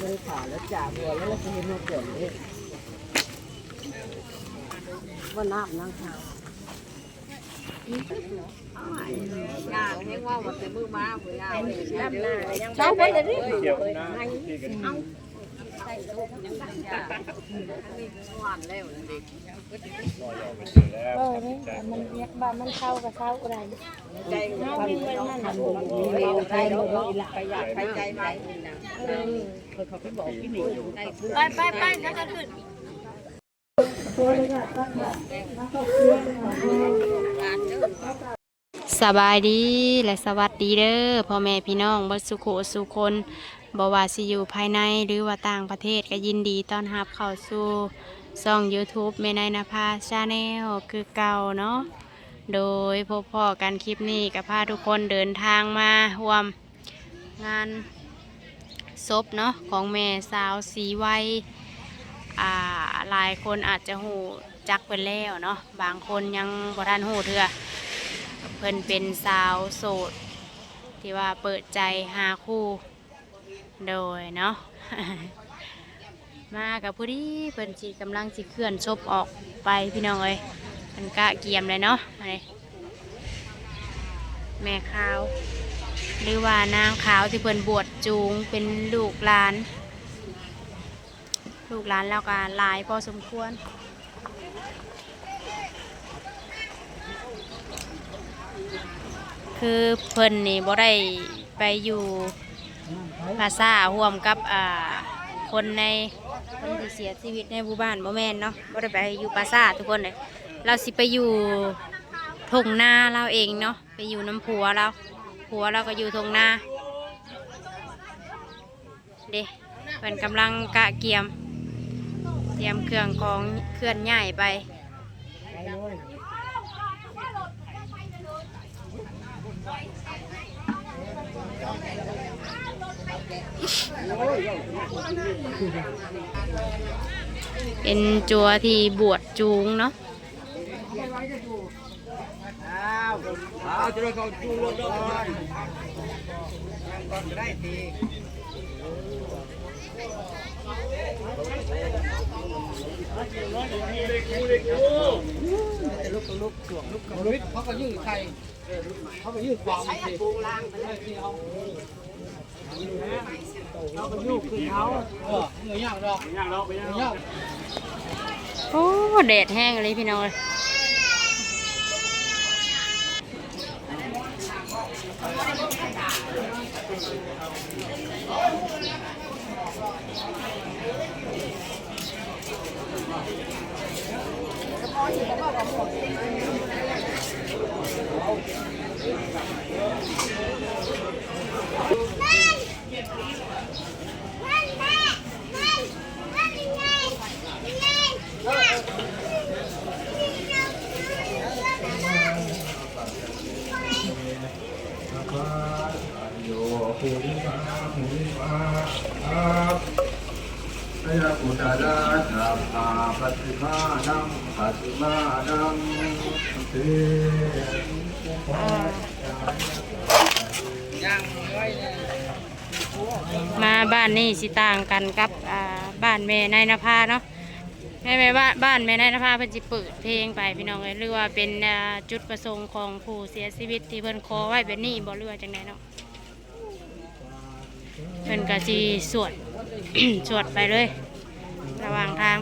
บริขาแล้วจ่าบัวแล้วเราจะเห็นมันเกิดเองว่าน้ำนั่งข้าวยากเรียกว่าวันเป็นมือมาเวลาเลยน้ำหน้ายังเช้าไปเลยดิเกี่ยวนะ ใส่ลูกยังได้ยากนี่หวานแล้วเด็กรอยอไปเออนี่มันเรียกว่มันเข้ากับเข้าอะไรใจเฮามีเงินนั่นน่ะมีใจเราไปอยากไปใจไหมไปไปไปถ้าจะขึ้นสบายดีและสวัสดีเด้อพ่อแม่พี่น้องเบัสุโขสุคน บว่าสิอยู่ภายในหรือว่าต่างประเทศก็ยินดีต้อนรับเข้าสู่ช่อง YouTube แม่นายนภาชาแนลคือเก่าเนาะโดยพบพ่อกันคลิปนี้กับพาทุกคนเดินทางมาร่วมงานศพเนาะของแม่สาวสีไวอ่าหลายคนอาจจะหูจักไปแล้วเนาะบางคนยังบ่ทันหูเถื่อเพิ่นเป็นสาวโสด ที่ว่าเปิดใจหาคู่ โดยเนาะ มากับผู้ที่เพิ่นสิกำลังสิเคลื่อนศพออกไปพี่น้องเอ้ยมันกะเกียมเลยเนาะอันนี้แม่ขาว หรือว่านางขาวที่เพิ่นบวชจูงเป็นลูกหลาน ลูกหลานแล้วก็หลายพอสมควรคือเพิ่นนี่บ่ได้ไปอยู่ ภาษาร่วมกับอ่าคนในคนที่เสียชีวิตในหมู่บ้านบ่แม่นเนาะบ่ได้ไปอยู่ภาษาทุกคนเลยเราสิไปอยู่ทงนาเราเองเนาะไปอยู่น้ำผัวเราผัวเราก็อยู่ทงนาเด้เพิ่นกำลังกะเกียม เตรียมเครื่องของเคลื่อนย้ายไป เป็นจัวที่บวชจูงเนาะเอาจะได้เขาจูงรถก่อนก่อนได้ทีเขาก็ยืดไข่เขาก็ยืดความสิปูล่างไปเลยที่เขา เขาก็ยืดคือเขาเออเหนื่อยยากดอกยางเราไปยากโอ้แดดแห้งเลยพี่น้องเลย พยาปุตตะสัพพาปฏิมานังปฏิ มานังเตมาบ้านนี่สิต่างกันกับอ่าบ้านแม่นายนภาเนาะแม่แม่บ้านบ้านแม่นายนภาเพิ่นสิเปิดเพลงไปพี่น้องเอ้ยหรือว่าเป็นอ่าจุดประสงค์ของผู้เสียชีวิตที่เพิ่นขอไว้เป็นนี่บ่หรือว่าจังไดเนาะเพิ่นก็สิสวด สวดไปเลย ระหว่างทาง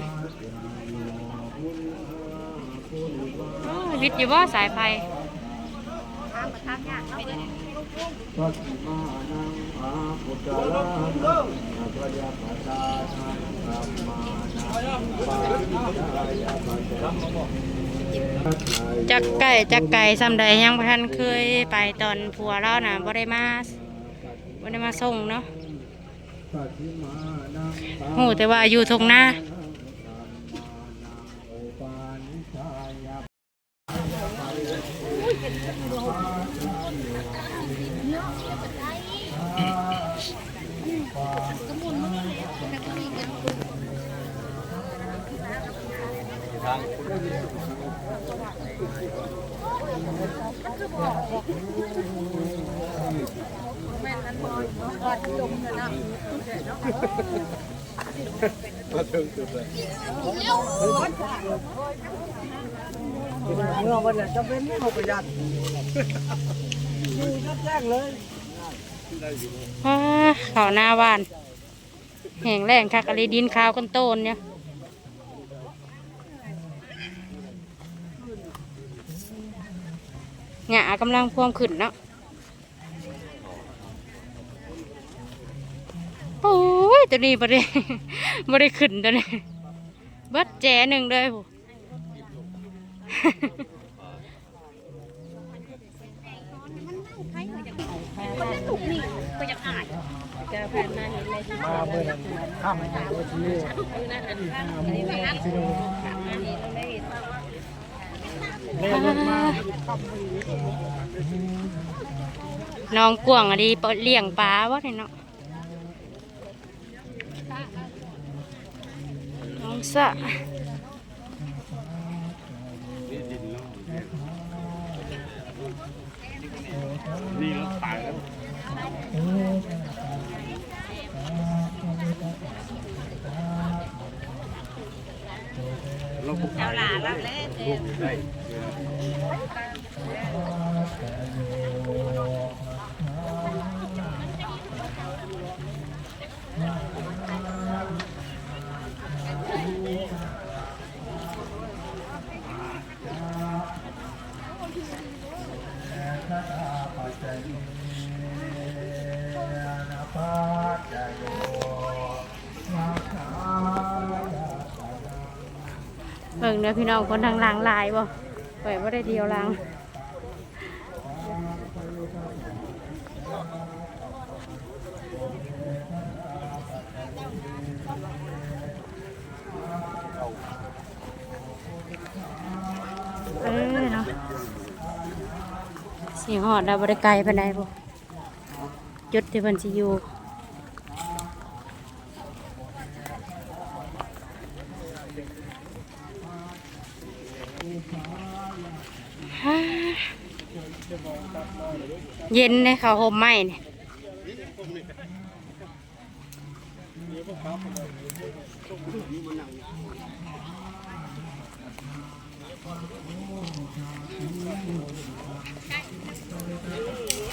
โอ้ย วิทย์อยู่บ่สายไฟปฏิมานังอาปุตตะนังพยาปัตตานังสัมมานังปาติกายาปัตตะจักไก่จักไก่ซ้ำใดยังบ่ทันเคยไปตอนผัวเราน่ะบ่ได้มาบ่ได้มาส่งเนาะปฏิมานังหูแต่ว่าอยู่ทงหน้า โอปานิสายา ทาง มาถึงจุด เลยเมื่อวันนี้จะเป็นเอาประหยัด ข่าเขาหน้าบ้าน แห่งแรงคักอะไรดินขาวกันโตนเนี่ยหงากำลังพวมขึ้นเนาะโอ้ยตัวนี้บ่ได้บ่ได้ขึ้นตัวนี้บัดแจหนึ่งเลยผู้ มาเมื่อนั้นข้ามตัวทีเล่นลงมาน้องกวางอะดีเปิดเลี้ยงปลาวะเนี่ยเนาะน้องสะนี่ เรายแล้วเจ้าหลานแล้วแหละเบิ่งเนื้อพี่น้องคนทางหลังลายบ่ปล่อยว่าได้เดียวหลังเออเนาะสีหอดเราบริไกลไปไหนใดบ่จุดที่เพิ่นสิอยู่ เย็นเลยเขาห่มไหมเนี่ย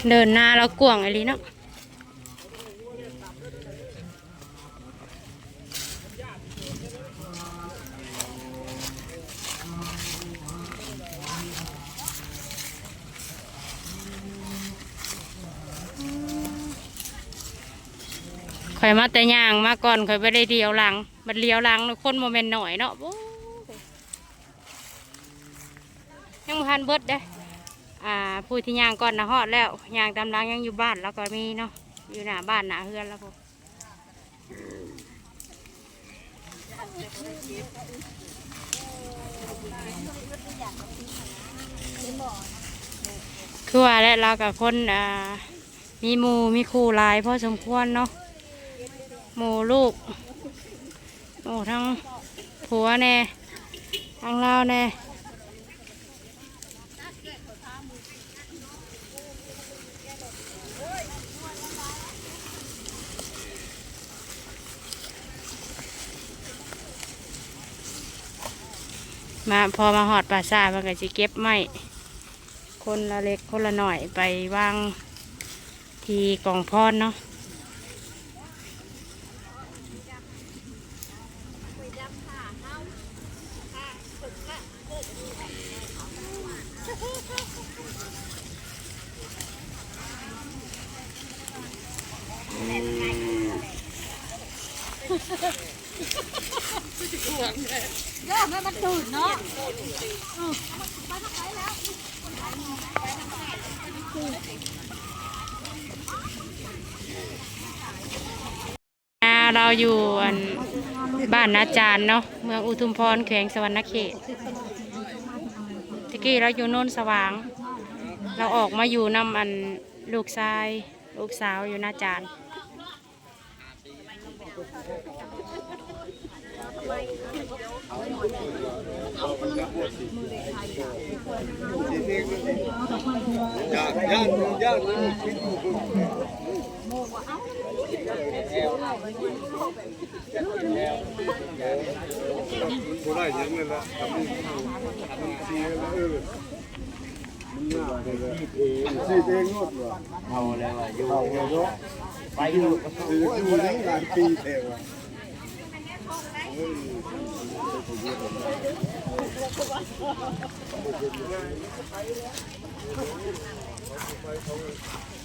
เดินหน้าแล้วกวางอะไรเนาะ ข่อยมาแต่ย่างมาก่อนข่อยไปได้เดียวหลังบัดเลี้ยวหลังแล้วคนโมเมนต์หน่อยเนาะยังบ่ทันเบิดเด้อ่าผู้ที่ย่างก่อนนะฮอดแล้วย่างตามหลังยังอยู่บ้านแล้วก็มีเนาะอยู่หน้าบ้านหน้าเฮือนแล้วพวกคือว่าแล้วเรากับคนอ่ามีมูมีคู่ลายพอสมควรเนาะ หมูลูกหมูทั้งผัวแน่ทั้งเราแน่มาพอมาหอดปลาซามันก็จะเก็บไม้คนละเล็กคนละหน่อยไปวางทีกองพรเนาะอ่าเราอยู่อันบ้านนา จารย์เนาะเมืองอุทุมพรแขวงสวรรณเขตตะกี้เราอยู่โน่นสว่าง เราออกมาอยู่นำอันลูกชายลูกสาวอยู่นาจารย์ยากยากยาก กูได้ยังเลยละทำนี่ทำนี่ซีแล้วเออมันน่าเลยละซีเองงดว่ะเอาแล้วอยู่เอาเนาะไปอยู่คืออยู่ได้หลายปีแต่ว่าก็วิ่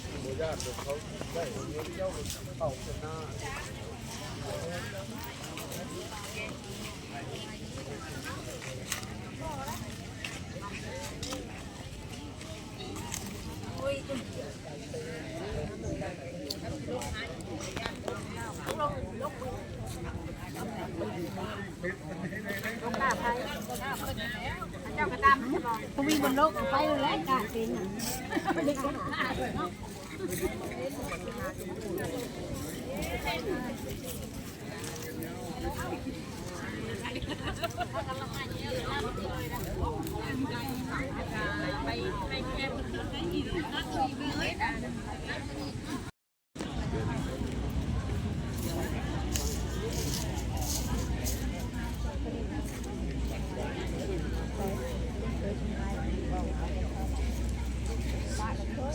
งบนโลกไปเลยแหละกาเป็นน่ะ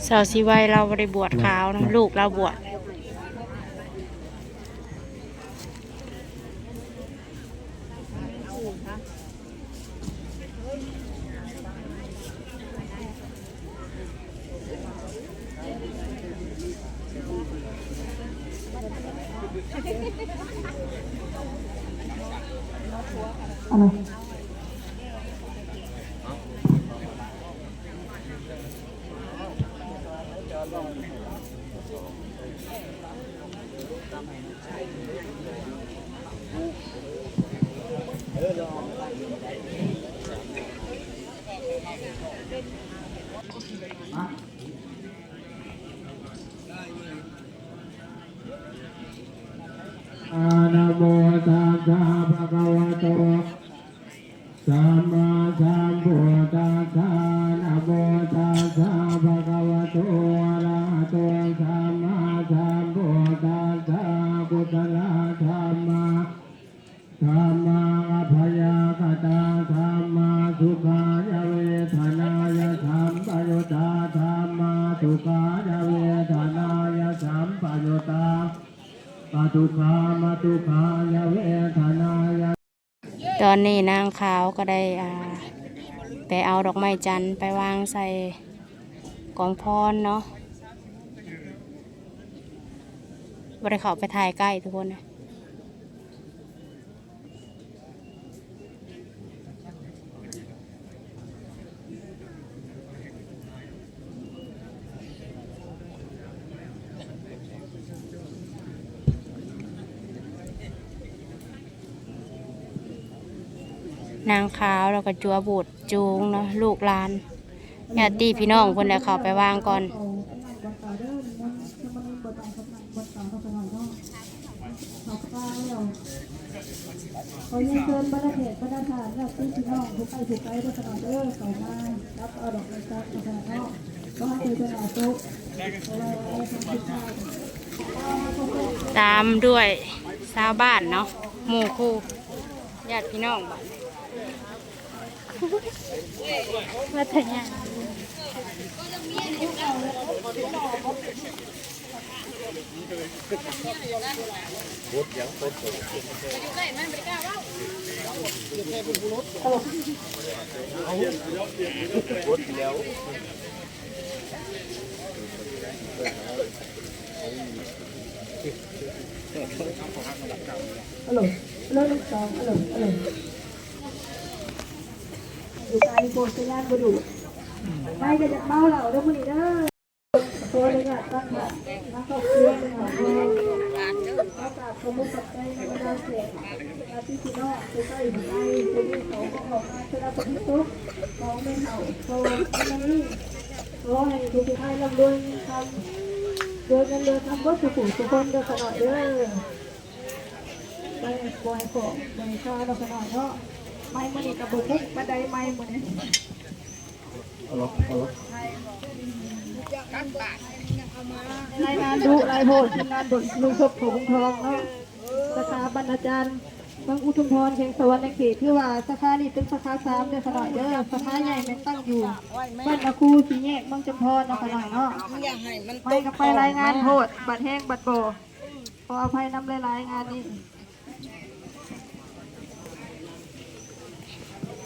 สาวสีไวเราบริบวชขาวนะลูกเราบวช ตอนนี้นางขาวก็ได้อ่าไปเอาดอกไม้จันทร์ไปวางใส่กองพรเนาะบริเขาไปถ่ายใกล้ทุกคนนะางขาวแล้วก็จัวบุตรจูงเนาะลูกหลานญาติพี่น้องคนเดียเขาไปวางก่อนขอเรียนเชิญบรรดาเขตบรรดาฐานและพี่พี่น้องทุกไปทุกไปด้วยขนาดเด้อเขามารับเอาดอกไม้จักขนาดนอกก็ให้เจอขนาดตุ๊กราเอาทำผิดพลาดตามด้วยชาวบ้านเนาะหมู่คู่ญาติพี่น้องบ้าน มาถึงยังฮัลโหลเริ่มส อยู่ไกลโบสถ์ยานบุรุษไปก็จะเมาเหล่าเด้อมื้อนี้เด้อโทรเลยค่ะตั้งค่ะนักเข้าเครื่อเลยค่ะขอกราบขอบคุณกับใจในบรรดาเขตอาที่พี่น้องทุกไปทุกไปทุกที่เขาก็ออกมาชนะปฏิทุกของแม่เห่าโทรอันนี้ขอให้ทุกท่านร่ำรวยทำโดยเงินเดือนทำวัตถุสุขทุกคนเด้อขนาดเด้อไปปล่อยของไปข้าวเราขนาดเนาะ ไม่มันนี่กระบุกบันไดไม่มันนี่เอาละเอาละรายงานดุรายโหดทีมงานบทลุงศพของทองเนาะสาขาบรรณาจารย์บางอุทุมพรเชียงสวรรค์ในเขตที่ว่าสาขานี้เป็นสาขาสามเด้อนขน่อยเด้อสาขาใหญ่แม่นตั้งอยู่บ้านนาคูสีแยกบางจำพรเนาะขน่อยเนาะไปกับไปรายงานโหดบัตรแห้งบัตรโบขออภัยนำรายงานนี้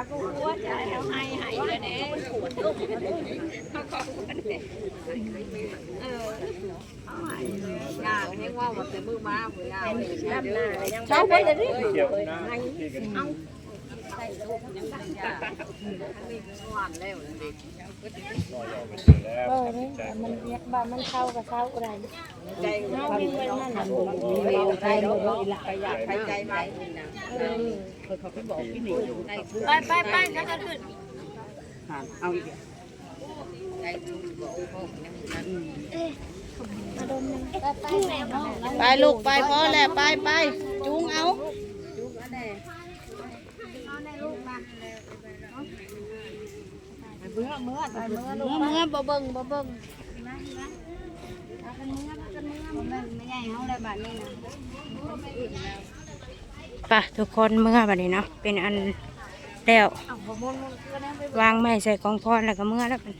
ากูว่าจะเอาให้ให้เลยเนี่ยเขาขอบคุณเนี่ยเออยางให้ว่าหมดแต่มือมาหัวยางดำหน้ายังเช้าไปเลยดิเอาใส่ลูกยังดังยามีหวานแล้วเด็กเออนี่แต่มันเรียบ้านมันเข้ากับเข้าอะไรใจเฮามีไว้นั่นน่ะเร็วใจลูกไปอยากไปใจไหมนะ เขาไปบอกพี่หนิงได้ไปไปไปแล้วก็ขึ้นเอาอีกใจลูกบอกพ่อเนี่ยมาดมนึงไปไปแม่น้องแล้วไปลูกไปพอแล้วไปไปจุงเอาเมื่อเมื่อไปเมื่อลูกเมื่อบ่เบิ่งบ่เบิ่งบาดนี้นะ ป่ะทุกคนเมื่อบัดนี้เนาะเป็นอันแล้ววางไม้ใส่กองพรแล้วก็เมื่อแล้วบัน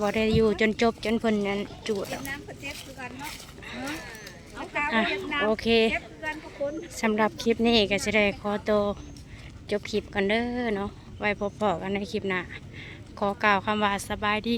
บ่ได้อยู่จนจบจนเพิ่นนั้นจูดหรอกอะโอเคสำหรับคลิปนี้ก็จะได้ขอตัวจบคลิปกันเด้อเนาะไว้พบๆกันในคลิปหน้าขอกล่าวคำว่าสบายดี